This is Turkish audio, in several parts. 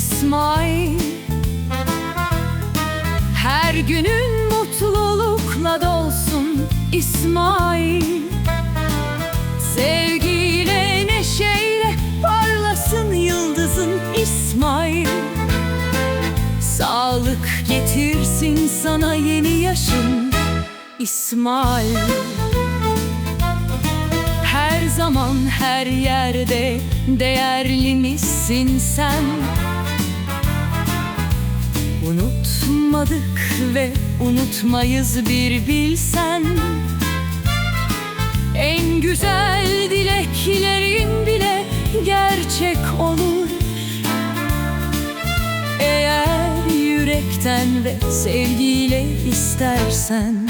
İsmail. Her günün mutlulukla dolsun İsmail. Sevgiyle neşeyle parlasın yıldızın İsmail. Sağlık getirsin sana yeni yaşın İsmail. Her zaman her yerde değerli misin sen Unutmadık ve unutmayız bir bilsen. En güzel dileklerin bile gerçek olur. Eğer yürekten ve sevgiyle istersen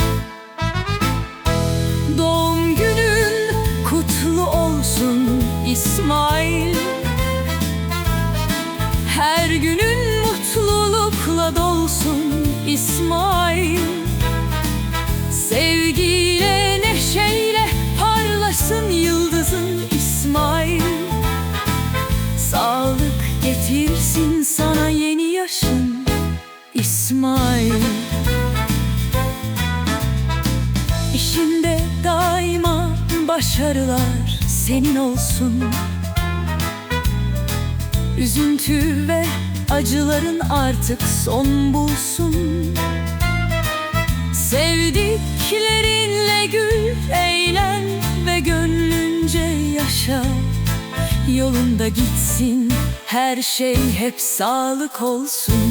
İsmail İşinde daima başarılar senin olsun. Üzüntü ve acıların artık son bulsun. Sevdiklerinle gül, eğlen ve gönlünce yaşa. Yolunda gitsin her şey hep sağlık olsun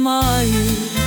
İsmail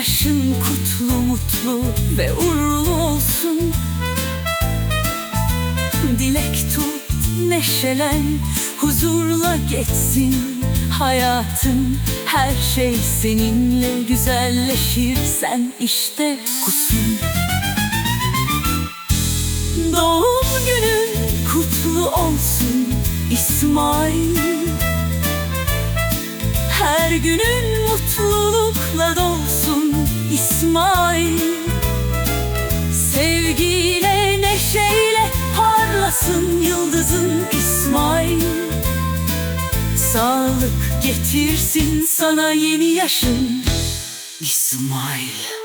yaşın kutlu mutlu ve uğurlu olsun. Dilek tut neşelen huzurla geçsin hayatın. Her şey seninle güzelleşir sen işte kusun Doğum günün kutlu olsun İsmail. Her günün dolsun İsmail Sevgiyle neşeyle parlasın yıldızın İsmail. Sağlık getirsin sana yeni yaşın İsmail